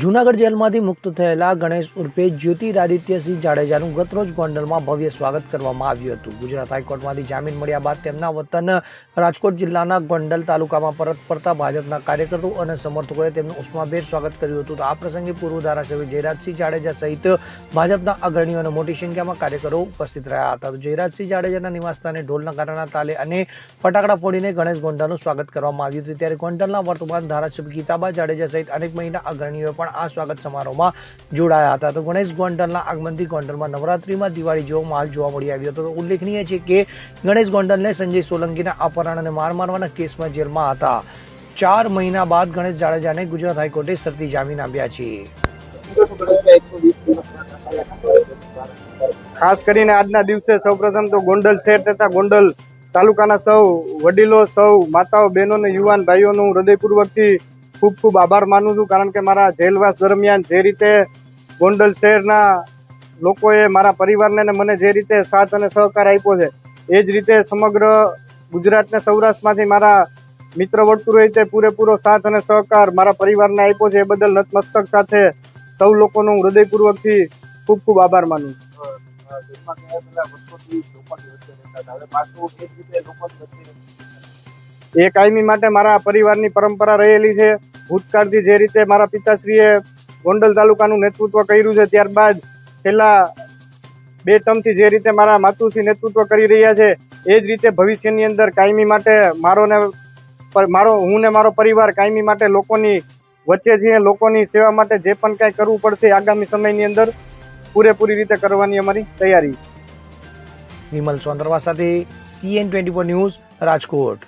જૂનાગઢ જેલમાંથી મુક્ત થયેલા ગણેશ ઉર્ફે જ્યોતિરાદિત્યસિંહ જાડેજાનું ગતરોજ ગોંડલમાં ભવ્ય સ્વાગત કરવામાં આવ્યું હતું. ગુજરાત હાઈકોર્ટમાંથી જામીન મળ્યા બાદ તેમના વતન રાજકોટ જિલ્લાના ગોંડલ તાલુકામાં પરત ફરતા ભાજપના કાર્યકરો અને સમર્થકોએ તેમનું ઉષ્માભેર સ્વાગત કર્યું હતું. આ પ્રસંગે પૂર્વ ધારાસભ્ય જયરાજસિંહ જાડેજા સહિત ભાજપના અગ્રણીઓ અને મોટી સંખ્યામાં કાર્યકરો ઉપસ્થિત રહ્યા હતા. જયરાજસિંહ જાડેજાના નિવાસસ્થાને ઢોલના કારણના તાલે અને ફટાકડા ફોડીને ગણેશ ગોંડલનું સ્વાગત કરવામાં આવ્યું હતું. ત્યારે ગોંડલના વર્તમાન ધારાસભ્ય ગીતાબા જાડેજા સહિત અનેક મહિના અગ્રણીઓ પણ આ સ્વાગત સમારોહમાં જોડાયા હતા. તો ગણેશ ગોંડલના આગમનથી ગોંડલમાં નવરાત્રિમાં દિવાળી જેવો માલ જોવા મળી આવ્યો હતો. ઉલ્લેખનીય છે કે ગણેશ ગોંડલને સંજય સોલંકીના અપહરણ અને માર મારવાના કેસમાં જેલમાં હતા. ચાર મહિના બાદ ગણેશ જાડેજાને ગુજરાત હાઈકોર્ટે શરતી જામીન આપ્યા છે. ખાસ કરીને આજના દિવસે સૌપ્રથમ તો ગોંડલ શહેર તથા ગોંડલ તાલુકાના સૌ વડીલો, સૌ માતાઓ, બહેનો અને યુવાન ભાઈઓનું હૃદયપૂર્વકથી ખૂબ ખૂબ આભાર માનું છું કારણ કે મારા જેલવાસ દરમિયાન જે રીતે ગોંડલ શહેરના લોકોએ મારા પરિવારને મને જે રીતે સાથ અને સહકાર આપ્યો છે એ જ રીતે સમગ્ર ગુજરાતને સૌરાષ્ટ્રમાંથી મારા મિત્ર વર્તુળોએ તે પૂરેપૂરો સાથ અને સહકાર મારા પરિવારને આપ્યો છે એ બદલ નતમસ્તક સાથે સૌ લોકોનું હૃદયપૂર્વકથી ખૂબ ખૂબ આભાર માનું છું એ કાયમી માટે મારા પરિવારની પરંપરા રહેલી છે ભૂતકાળથી જે રીતે મારા પિતાશ્રીએ ગોંડલ તાલુકાનું નેતૃત્વ કર્યું છે, ત્યારબાદ છેલ્લા બે ટર્મથી જે રીતે મારા માતુશ્રી નેતૃત્વ કરી રહ્યા છે, એ જ રીતે ભવિષ્યની અંદર કાયમી માટે મારો ને મારો, હું ને મારો પરિવાર કાયમી માટે લોકોની વચ્ચે છીએ, લોકોની સેવા માટે જે પણ કાંઈ કરવું પડશે આગામી સમયની અંદર પૂરેપૂરી રીતે કરવાની અમારી તૈયારી. વિમલ ચોંદરવા સાથે સીએન ટ્વેન્ટી ન્યૂઝ રાજકોટ